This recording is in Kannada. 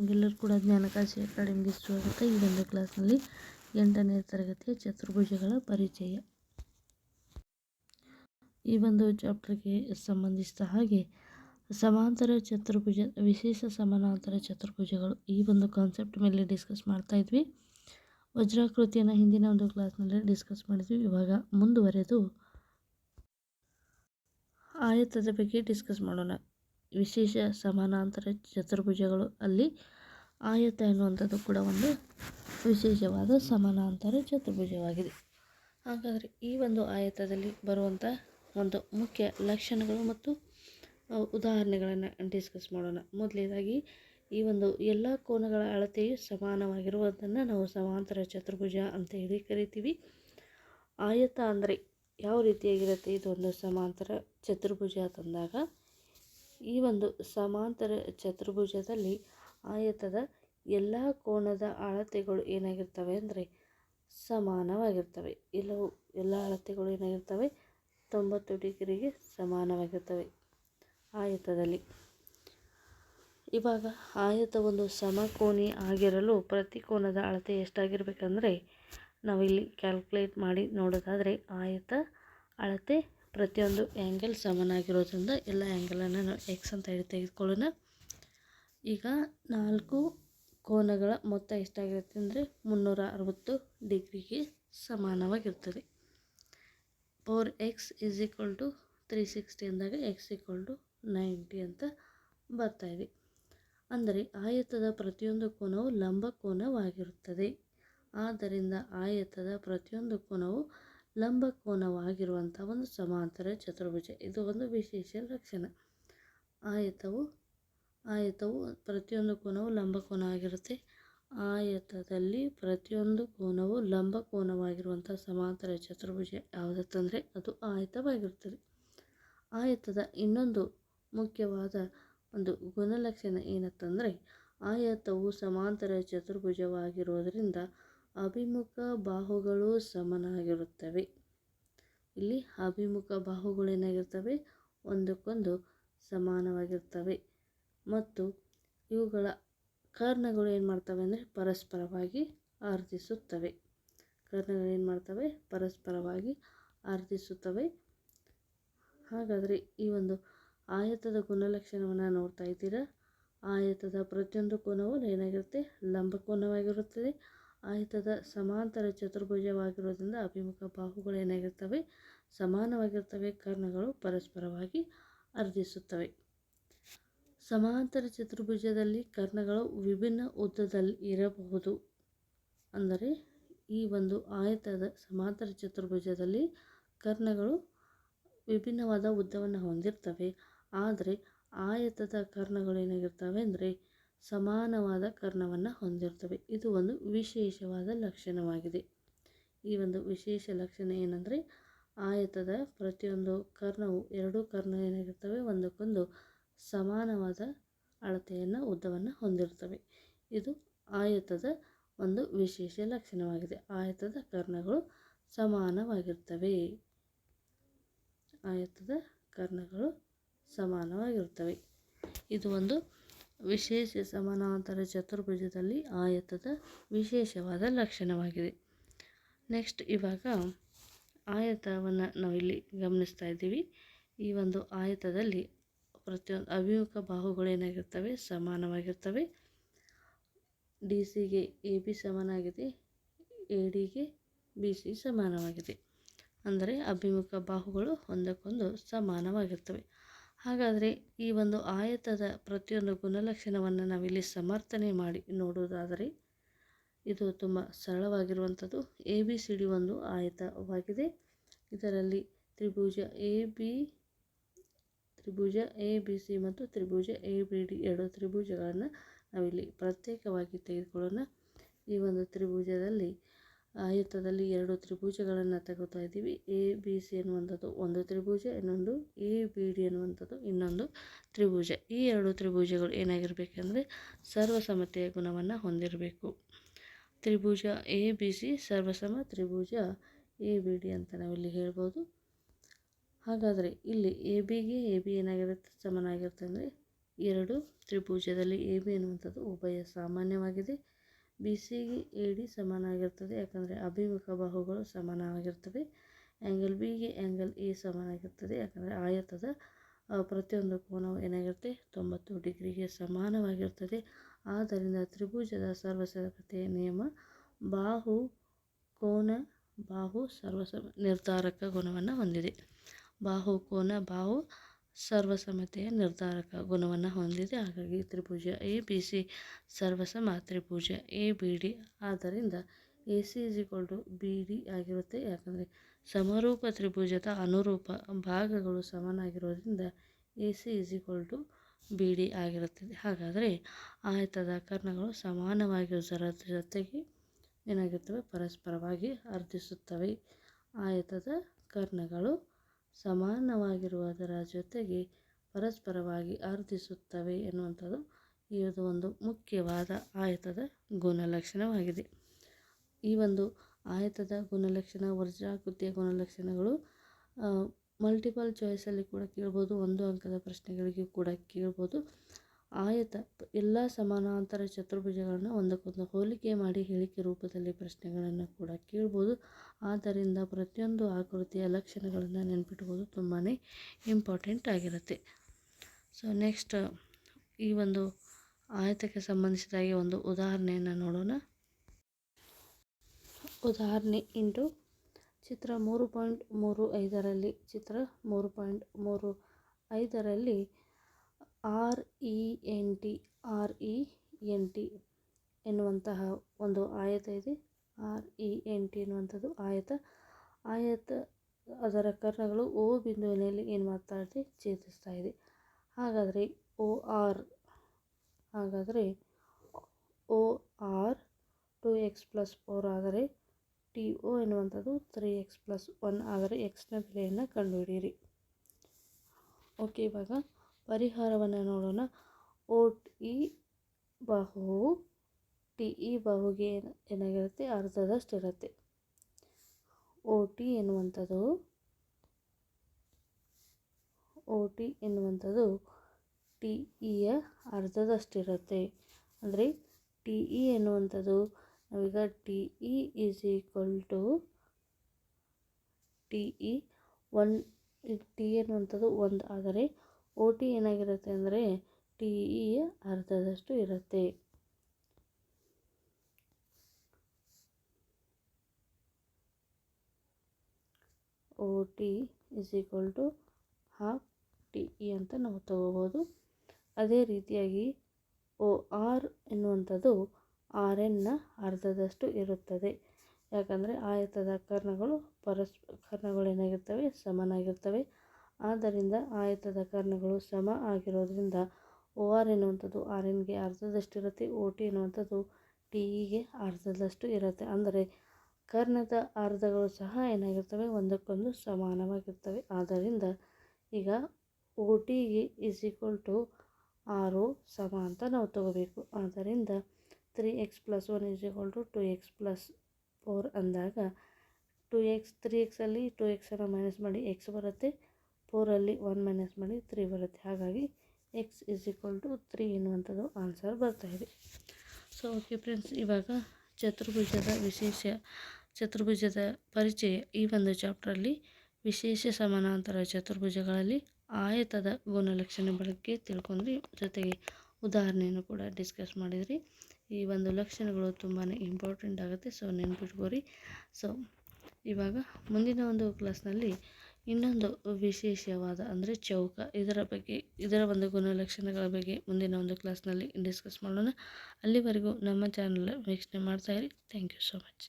ಎಲ್ಲರೂ ಕೂಡ ಜ್ಞಾನಕಾಶಿ ಅಕಾಡೆಮಿಗೆ ಸ್ವಾಗತ. ಈ ಒಂದು ಕ್ಲಾಸ್ನಲ್ಲಿ ಎಂಟನೇ ತರಗತಿಯ ಚತುರ್ಭುಜಗಳ ಪರಿಚಯ. ಈ ಒಂದು ಚಾಪ್ಟರ್ಗೆ ಸಂಬಂಧಿಸಿದ ಹಾಗೆ ಸಮಾಂತರ ಚತುರ್ಭುಜ, ವಿಶೇಷ ಸಮಾನಾಂತರ ಚತುರ್ಭುಜಗಳು ಈ ಒಂದು ಕಾನ್ಸೆಪ್ಟ್ ಮೇಲೆ ಡಿಸ್ಕಸ್ ಮಾಡ್ತಾ ಇದ್ವಿ. ವಜ್ರಾಕೃತಿಯನ್ನು ಹಿಂದಿನ ಒಂದು ಕ್ಲಾಸ್ನಲ್ಲಿ ಡಿಸ್ಕಸ್ ಮಾಡಿದ್ವಿ. ಇವಾಗ ಮುಂದುವರೆದು ಆಯತದ ಬಗ್ಗೆ ಡಿಸ್ಕಸ್ ಮಾಡೋಣ. ವಿಶೇಷ ಸಮಾನಾಂತರ ಚತುರ್ಭುಜಗಳು. ಅಲ್ಲಿ ಆಯತ ಎನ್ನುವಂಥದ್ದು ಕೂಡ ಒಂದು ವಿಶೇಷವಾದ ಸಮಾನಾಂತರ ಚತುರ್ಭುಜವಾಗಿದೆ. ಹಾಗಾದರೆ ಈ ಒಂದು ಆಯತದಲ್ಲಿ ಬರುವಂಥ ಒಂದು ಮುಖ್ಯ ಲಕ್ಷಣಗಳು ಮತ್ತು ಉದಾಹರಣೆಗಳನ್ನು ಡಿಸ್ಕಸ್ ಮಾಡೋಣ. ಮೊದಲನೇದಾಗಿ ಈ ಒಂದು ಎಲ್ಲ ಕೋನಗಳ ಅಳತೆಯು ಸಮಾನವಾಗಿರುವುದನ್ನು ನಾವು ಸಮಾಂತರ ಚತುರ್ಭುಜ ಅಂತ ಹೇಳಿ ಕರಿತೀವಿ. ಆಯತ ಅಂದರೆ ಯಾವ ರೀತಿಯಾಗಿರುತ್ತೆ? ಇದು ಒಂದು ಸಮಾಂತರ ಚತುರ್ಭುಜ ತಂದಾಗ ಈ ಒಂದು ಸಮಾಂತರ ಚತುರ್ಭುಜದಲ್ಲಿ ಆಯತದ ಎಲ್ಲ ಕೋನದ ಅಳತೆಗಳು ಏನಾಗಿರ್ತವೆ ಅಂದರೆ ಸಮಾನವಾಗಿರ್ತವೆ. ಎಲ್ಲವೂ ಎಲ್ಲ ಅಳತೆಗಳು ಏನಾಗಿರ್ತವೆ? ತೊಂಬತ್ತು ಡಿಗ್ರಿಗೆ ಸಮಾನವಾಗಿರ್ತವೆ ಆಯತದಲ್ಲಿ. ಇವಾಗ ಆಯತ ಒಂದು ಸಮಕೋನಿ ಆಗಿರಲು ಪ್ರತಿ ಕೋನದ ಅಳತೆ ಎಷ್ಟಾಗಿರಬೇಕಂದ್ರೆ ನಾವಿಲ್ಲಿ ಕ್ಯಾಲ್ಕುಲೇಟ್ ಮಾಡಿ ನೋಡೋದಾದರೆ ಆಯತ ಅಳತೆ ಪ್ರತಿಯೊಂದು ಆ್ಯಂಗಲ್ ಸಮನಾಗಿರೋದ್ರಿಂದ ಎಲ್ಲ ಆ್ಯಂಗಲನ್ನು ನಾವು ಎಕ್ಸ್ ಅಂತ ಹೇಳಿ ತೆಗೆದುಕೊಳ್ಳೋಣ. ಈಗ ನಾಲ್ಕು ಕೋನಗಳ ಮೊತ್ತ ಎಷ್ಟಾಗಿರುತ್ತೆ ಅಂದರೆ ಮುನ್ನೂರ ಅರವತ್ತು ಡಿಗ್ರಿಗೆ ಸಮಾನವಾಗಿರ್ತದೆ. Four x is equal to three sixty ಅಂದಾಗ ಎಕ್ಸ್ ಈಕ್ವಲ್ ಟು ನೈಂಟಿ ಅಂತ ಬರ್ತಾಯಿದೆ ಅಂದರೆ ಆಯತದ ಪ್ರತಿಯೊಂದು ಕೋನವು ಲಂಬ ಕೋನವಾಗಿರುತ್ತದೆ. ಆದ್ದರಿಂದ ಆಯತದ ಪ್ರತಿಯೊಂದು ಕೋನವು ಲಂಬ ಕೋನವಾಗಿರುವಂಥ ಒಂದು ಸಮಾಂತರ ಚತುರ್ಭುಜ. ಇದು ಒಂದು ವಿಶೇಷ ಲಕ್ಷಣ. ಆಯತವು ಆಯತವು ಪ್ರತಿಯೊಂದು ಕೋನವು ಲಂಬ ಕೋನ ಆಗಿರುತ್ತೆ. ಆಯತದಲ್ಲಿ ಪ್ರತಿಯೊಂದು ಕೋನವು ಲಂಬ ಕೋನವಾಗಿರುವಂಥ ಸಮಾಂತರ ಚತುರ್ಭುಜ ಯಾವುದಂತಂದರೆ ಅದು ಆಯತವಾಗಿರುತ್ತದೆ. ಆಯತದ ಇನ್ನೊಂದು ಮುಖ್ಯವಾದ ಒಂದು ಗುಣಲಕ್ಷಣ ಏನಂತಂದರೆ ಆಯತವು ಸಮಾಂತರ ಚತುರ್ಭುಜವಾಗಿರೋದರಿಂದ ಅಭಿಮುಖ ಬಾಹುಗಳು ಸಮನಾಗಿರುತ್ತವೆ. ಇಲ್ಲಿ ಅಭಿಮುಖ ಬಾಹುಗಳು ಏನಾಗಿರ್ತವೆ? ಒಂದಕ್ಕೊಂದು ಸಮಾನವಾಗಿರ್ತವೆ. ಮತ್ತು ಇವುಗಳ ಕರ್ಣಗಳು ಏನು ಮಾಡ್ತವೆ ಅಂದರೆ ಪರಸ್ಪರವಾಗಿ ಆರ್ಧಿಸುತ್ತವೆ. ಕರ್ಣಗಳು ಏನು ಮಾಡ್ತವೆ? ಪರಸ್ಪರವಾಗಿ ಆರ್ಧಿಸುತ್ತವೆ. ಹಾಗಾದರೆ ಈ ಒಂದು ಆಯತದ ಗುಣಲಕ್ಷಣವನ್ನು ನೋಡ್ತಾ ಇದ್ದೀರಾ? ಆಯತದ ಪ್ರತಿಯೊಂದು ಕೋನವು ಏನಾಗಿರುತ್ತೆ? ಲಂಬ ಕೋನವಾಗಿರುತ್ತದೆ. ಆಯತದ ಸಮಾಂತರ ಚತುರ್ಭುಜವಾಗಿರುವುದರಿಂದ ಅಭಿಮುಖ ಬಾಹುಗಳು ಏನಾಗಿರ್ತವೆ? ಸಮಾನವಾಗಿರ್ತವೆ. ಕರ್ಣಗಳು ಪರಸ್ಪರವಾಗಿ ಅರ್ಧಿಸುತ್ತವೆ. ಸಮಾಂತರ ಚತುರ್ಭುಜದಲ್ಲಿ ಕರ್ಣಗಳು ವಿಭಿನ್ನ ಉದ್ದದಲ್ಲಿ ಇರಬಹುದು ಅಂದರೆ ಈ ಒಂದು ಆಯತದ ಸಮಾಂತರ ಚತುರ್ಭುಜದಲ್ಲಿ ಕರ್ಣಗಳು ವಿಭಿನ್ನವಾದ ಉದ್ದವನ್ನು ಹೊಂದಿರ್ತವೆ. ಆದರೆ ಆಯತದ ಕರ್ಣಗಳು ಏನಾಗಿರ್ತವೆ? ಅಂದರೆ ಸಮಾನವಾದ ಕರ್ಣವನ್ನು ಹೊಂದಿರ್ತವೆ. ಇದು ಒಂದು ವಿಶೇಷವಾದ ಲಕ್ಷಣವಾಗಿದೆ. ಈ ಒಂದು ವಿಶೇಷ ಲಕ್ಷಣ ಏನಂದರೆ, ಆಯತದ ಪ್ರತಿಯೊಂದು ಕರ್ಣವು ಎರಡು ಕರ್ಣ ಏನಾಗಿರ್ತವೆ ಒಂದಕ್ಕೊಂದು ಸಮಾನವಾದ ಅಳತೆಯನ್ನು, ಉದ್ದವನ್ನು ಹೊಂದಿರ್ತವೆ. ಇದು ಆಯತದ ಒಂದು ವಿಶೇಷ ಲಕ್ಷಣವಾಗಿದೆ. ಆಯತದ ಕರ್ಣಗಳು ಸಮಾನವಾಗಿರ್ತವೆ. ಆಯತದ ಕರ್ಣಗಳು ಸಮಾನವಾಗಿರ್ತವೆ. ಇದು ಒಂದು ವಿಶೇಷ ಸಮಾನಾಂತರ ಚತುರ್ಭುಜದಲ್ಲಿ ಆಯತದ ವಿಶೇಷವಾದ ಲಕ್ಷಣವಾಗಿದೆ. ನೆಕ್ಸ್ಟ್ ಇವಾಗ ಆಯತವನ್ನು ನಾವಿಲ್ಲಿ ಗಮನಿಸ್ತಾ ಇದ್ದೀವಿ. ಈ ಒಂದು ಆಯತದಲ್ಲಿ ಪ್ರತಿಯೊಂದು ಅಭಿಮುಖ ಬಾಹುಗಳು ಏನಾಗಿರ್ತವೆ? ಸಮಾನವಾಗಿರ್ತವೆ. ಡಿ ಸಿಗೆ ಎ ಬಿ ಸಮಾನಾಗಿದೆ. ಎ ಡಿಗೆ ಬಿ ಸಿ ಸಮಾನವಾಗಿದೆ. ಅಂದರೆ ಅಭಿಮುಖ ಬಾಹುಗಳು ಒಂದಕ್ಕೊಂದು ಸಮಾನವಾಗಿರ್ತವೆ. ಹಾಗಾದರೆ ಈ ಒಂದು ಆಯತದ ಪ್ರತಿಯೊಂದು ಗುಣಲಕ್ಷಣವನ್ನು ನಾವಿಲ್ಲಿ ಸಮರ್ಥನೆ ಮಾಡಿ ನೋಡುವುದಾದರೆ ಇದು ತುಂಬ ಸರಳವಾಗಿರುವಂಥದ್ದು. ಎ ಬಿ ಸಿ ಡಿ ಒಂದು ಆಯತವಾಗಿದೆ. ಇದರಲ್ಲಿ ತ್ರಿಭುಜ ಎ ಬಿ, ತ್ರಿಭುಜ ಎ ಬಿ ಸಿ ಮತ್ತು ತ್ರಿಭುಜ ಎ ಬಿ ಡಿ ಎರಡು ತ್ರಿಭುಜಗಳನ್ನು ನಾವಿಲ್ಲಿ ಪ್ರತ್ಯೇಕವಾಗಿ ತೆಗೆದುಕೊಳ್ಳೋಣ. ಈ ಒಂದು ತ್ರಿಭುಜದಲ್ಲಿ ಆಯತದಲ್ಲಿ ಎರಡು ತ್ರಿಭುಜಗಳನ್ನು ತಗೋತಾ ಇದ್ದೀವಿ. ಎ ಬಿ ಸಿ ಅನ್ನುವಂಥದ್ದು ಒಂದು ತ್ರಿಭುಜ, ಇನ್ನೊಂದು ಎ ಬಿ ಡಿ ಅನ್ನುವಂಥದ್ದು ಇನ್ನೊಂದು ತ್ರಿಭುಜ. ಈ ಎರಡು ತ್ರಿಭುಜಗಳು ಏನಾಗಿರಬೇಕಂದ್ರೆ ಸರ್ವಸಮತೆಯ ಗುಣವನ್ನು ಹೊಂದಿರಬೇಕು. ತ್ರಿಭುಜ ಎ ಬಿ ಸಿ ಸರ್ವಸಮ ತ್ರಿಭುಜ ಎ ಬಿ ಡಿ ಅಂತ ನಾವಿಲ್ಲಿ ಹೇಳ್ಬೋದು. ಹಾಗಾದರೆ ಇಲ್ಲಿ ಎ ಬಿಗೆ ಎ ಬಿ ಏನಾಗಿರುತ್ತೆ, ಸಮನಾಗಿರುತ್ತೆ ಅಂದರೆ ಎರಡು ತ್ರಿಭುಜದಲ್ಲಿ ಎ ಬಿ ಅನ್ನುವಂಥದ್ದು ಉಭಯ ಸಾಮಾನ್ಯವಾಗಿದೆ. ಬಿ ಸಿಗೆ ಎ ಡಿ ಸಮಾನವಾಗಿರ್ತದೆ ಯಾಕಂದರೆ ಅಭಿಮುಖ ಬಾಹುಗಳು ಸಮಾನವಾಗಿರ್ತವೆ ಆ್ಯಂಗಲ್ ಬಿಗೆ ಆ್ಯಂಗಲ್ ಎ ಸಮಾನಾಗಿರ್ತದೆ, ಯಾಕಂದರೆ ಆಯತದ ಪ್ರತಿಯೊಂದು ಕೋನವು ಏನಾಗಿರುತ್ತೆ? ತೊಂಬತ್ತು ಡಿಗ್ರಿಗೆ ಸಮಾನವಾಗಿರ್ತದೆ. ಆದ್ದರಿಂದ ತ್ರಿಭುಜದ ಸರ್ವಸಮತೆಯ ನಿಯಮ, ಬಾಹು ಕೋನ, ಬಾಹು ಸರ್ವಸ ನಿರ್ಧಾರಕ ಗುಣವನ್ನು ಹೊಂದಿದೆ. ಬಾಹು ಕೋನ, ಬಾಹು ಸರ್ವಸಮತೆಯ ನಿರ್ಧಾರಕ ಗುಣವನ್ನು ಹೊಂದಿದೆ. ಹಾಗಾಗಿ ತ್ರಿಭುಜ ಎ, ಬಿ, ಸಿ, ಸರ್ವಸಮ, ತ್ರಿಭುಜ ಎ, ಬಿ, ಡಿ ಆದ್ದರಿಂದ A, C is equal to B, D ಆಗಿರುತ್ತೆ. ಯಾಕಂದರೆ ಸಮರೂಪ ತ್ರಿಭುಜದ ಅನುರೂಪ ಭಾಗಗಳು ಸಮನಾಗಿರೋದ್ರಿಂದ A, C is equal to B, D ಆಗಿರುತ್ತದೆ. ಹಾಗಾದರೆ ಆಯತದ ಕರ್ಣಗಳು ಸಮಾನವಾಗಿರುವುದರ ಜೊತೆಗೆ ಏನಾಗಿರ್ತವೆ? ಪರಸ್ಪರವಾಗಿ ಅರ್ಧಿಸುತ್ತವೆ. ಆಯತದ ಕರ್ಣಗಳು ಸಮಾನವಾಗಿರುವುದರ ಜೊತೆಗೆ ಪರಸ್ಪರವಾಗಿ ಅರ್ಧಿಸುತ್ತವೆ ಎನ್ನುವಂಥದ್ದು ಇದು ಒಂದು ಮುಖ್ಯವಾದ ಆಯತದ ಗುಣಲಕ್ಷಣವಾಗಿದೆ. ಈ ಒಂದು ಆಯತದ ಗುಣಲಕ್ಷಣ, ವರ್ಜಾಕೃತಿಯ ಗುಣಲಕ್ಷಣಗಳು ಮಲ್ಟಿಪಲ್ ಚಾಯ್ಸಲ್ಲಿ ಕೂಡ ಕೇಳ್ಬೋದು, ಒಂದು ಅಂಕದ ಪ್ರಶ್ನೆಗಳಿಗೆ ಕೂಡ ಕೇಳ್ಬೋದು. ಆಯತ ಎಲ್ಲ ಸಮಾನಾಂತರ ಚತುರ್ಭುಜಗಳನ್ನು ಒಂದಕ್ಕೊಂದು ಹೋಲಿಕೆ ಮಾಡಿ ಹೇಳಿಕೆ ರೂಪದಲ್ಲಿ ಪ್ರಶ್ನೆಗಳನ್ನು ಕೂಡ ಕೇಳ್ಬೋದು. ಆದ್ದರಿಂದ ಪ್ರತಿಯೊಂದು ಆಕೃತಿಯ ಲಕ್ಷಣಗಳನ್ನು ನೆನ್ಪಿಟ್ಬೋದು. ತುಂಬಾ ಇಂಪಾರ್ಟೆಂಟ್ ಆಗಿರುತ್ತೆ. ಸೊ ನೆಕ್ಸ್ಟ್ ಈ ಒಂದು ಆಯತಕ್ಕೆ ಸಂಬಂಧಿಸಿದಾಗಿ ಒಂದು ಉದಾಹರಣೆಯನ್ನು ನೋಡೋಣ. ಉದಾಹರಣೆ ಇಂಟು ಚಿತ್ರ ಮೂರು ಪಾಯಿಂಟ್ ಮೂರು ಐದರಲ್ಲಿ, ಚಿತ್ರ ಮೂರು ಪಾಯಿಂಟ್ ಮೂರು ಐದರಲ್ಲಿ R E N T, R E N T ಎನ್ನುವಂತಹ ಒಂದು ಆಯತ ಇದೆ. ಆರ್ ಇ ಎನ್ ಟಿ ಎನ್ನುವಂಥದ್ದು ಆಯತ. ಆಯತ ಅದರ ಕರ್ಣಗಳು ಓ ಬಿಂದುವಿನಲ್ಲಿ ಏನು ಮಾಡ್ತಾ ಇದೆ? ಛೇದಿಸ್ತಾ ಇದೆ. ಹಾಗಾದರೆ ಓ ಆರ್, ಹಾಗಾದರೆ O R two x plus four ಆದರೆ ಟಿ ಒ ಎನ್ನುವಂಥದ್ದು ತ್ರೀ ಎಕ್ಸ್ ಪ್ಲಸ್ ಒನ್ ಆದರೆ ಎಕ್ಸ್ನ ಬೆಲೆಯನ್ನು ಕಂಡುಹಿಡಿಯಿರಿ. ಓಕೆ, ಇವಾಗ ಪರಿಹಾರವನ್ನು ನೋಡೋಣ. ಓ ಟಿ ಬಾಹುವು ಟಿ ಇ ಬಾಹುಗೆ ಏನಾಗಿರುತ್ತೆ? ಅರ್ಧದಷ್ಟಿರುತ್ತೆ. ಓ ಟಿ ಎನ್ನುವಂಥದ್ದು ಓ ಟಿ ಎನ್ನುವಂಥದ್ದು, ಟಿ ಇಯ ಅರ್ಧದಷ್ಟಿರುತ್ತೆ. ಅಂದರೆ ಟಿ ಇ ಎನ್ನುವಂಥದ್ದು, ನಾವೀಗ T E is equal to T E one, T ಎನ್ನುವಂಥದ್ದು ಒಂದು. ಆದರೆ ಓ ಟಿ ಏನಾಗಿರುತ್ತೆ ಅಂದರೆ ಟಿ ಇ ಅರ್ಧದಷ್ಟು ಇರುತ್ತೆ. O T is equal to half T E ಅಂತ ನಾವು ತಗೋಬೋದು. ಅದೇ ರೀತಿಯಾಗಿ ಒ ಆರ್ ಎನ್ನುವಂಥದ್ದು ಆರ್ ಎನ್ನ ಅರ್ಧದಷ್ಟು ಇರುತ್ತದೆ. ಯಾಕಂದರೆ ಆಯತದ ಕರ್ಣಗಳು ಪರಸ್ ಕರ್ಣಗಳು ಏನಾಗಿರ್ತವೆ ಸಮನಾಗಿರ್ತವೆ. ಆದ್ದರಿಂದ ಆಯತದ ಕರ್ಣಗಳು ಸಮ ಆಗಿರೋದ್ರಿಂದ ಓ ಆರ್ ಎನ್ನುವಂಥದ್ದು ಆರ್ ಎನ್ಗೆ ಅರ್ಧದಷ್ಟಿರುತ್ತೆ ಓ ಟಿ ಎನ್ನುವಂಥದ್ದು ಟಿ ಇಗೆ ಅರ್ಧದಷ್ಟು ಇರುತ್ತೆ. ಅಂದರೆ ಕರ್ಣದ ಅರ್ಧಗಳು ಸಹ ಏನಾಗಿರ್ತವೆ? ಒಂದಕ್ಕೊಂದು ಸಮಾನವಾಗಿರ್ತವೆ. ಆದ್ದರಿಂದ ಈಗ ಓ ಟಿಗೆ ಇಸ್ ಈಕ್ವಲ್ ಟು ಆರು ಸಮ ಅಂತ ನಾವು ತಗೋಬೇಕು. ಆದ್ದರಿಂದ three x plus one is equal to two x plus four ಅಂದಾಗ ಟು ಎಕ್ಸ್, ತ್ರೀ ಎಕ್ಸಲ್ಲಿ ಟು ಎಕ್ಸನ್ನು ಮೈನಸ್ ಮಾಡಿ ಎಕ್ಸ್ ಬರುತ್ತೆ. ಫೋರಲ್ಲಿ ಒನ್ ಮೈನಸ್ ಮಾಡಿ ತ್ರೀ ಬರುತ್ತೆ. ಹಾಗಾಗಿ x is equal to three ಎನ್ನುವಂಥದ್ದು ಆನ್ಸರ್ ಬರ್ತಾಯಿದೆ ಸೊ ಓಕೆ ಫ್ರೆಂಡ್ಸ್ ಇವಾಗ ಚತುರ್ಭುಜದ ವಿಶೇಷ, ಚತುರ್ಭುಜದ ಪರಿಚಯ ಈ ಒಂದು ಚಾಪ್ಟರಲ್ಲಿ ವಿಶೇಷ ಸಮಾನಾಂತರ ಚತುರ್ಭುಜಗಳಲ್ಲಿ ಆಯತದ ಗುಣಲಕ್ಷಣ ಬಗ್ಗೆ ತಿಳ್ಕೊಂಡ್ರಿ ಜೊತೆಗೆ ಉದಾಹರಣೆಯನ್ನು ಕೂಡ ಡಿಸ್ಕಸ್ ಮಾಡಿದ್ರಿ. ಈ ಒಂದು ಲಕ್ಷಣಗಳು ತುಂಬಾ ಇಂಪಾರ್ಟೆಂಟ್ ಆಗುತ್ತೆ. ಸೊ ನೆನ್ಪಿಟ್ಕೋರಿ ಸೊ ಇವಾಗ ಮುಂದಿನ ಒಂದು ಕ್ಲಾಸ್ನಲ್ಲಿ ಇನ್ನೊಂದು ವಿಶೇಷವಾದ ಅಂದರೆ ಚೌಕ. ಇದರ ಬಗ್ಗೆ, ಇದರ ಒಂದು ಗುಣಲಕ್ಷಣಗಳ ಬಗ್ಗೆ ಮುಂದಿನ ಒಂದು ಕ್ಲಾಸ್ನಲ್ಲಿ ಡಿಸ್ಕಸ್ ಮಾಡೋಣ. ಅಲ್ಲಿವರೆಗೂ ನಮ್ಮ ಚಾನಲ್ ವೀಕ್ಷಣೆ ಮಾಡ್ತಾಯಿರಿ ಥ್ಯಾಂಕ್ ಯು ಸೊ ಮಚ್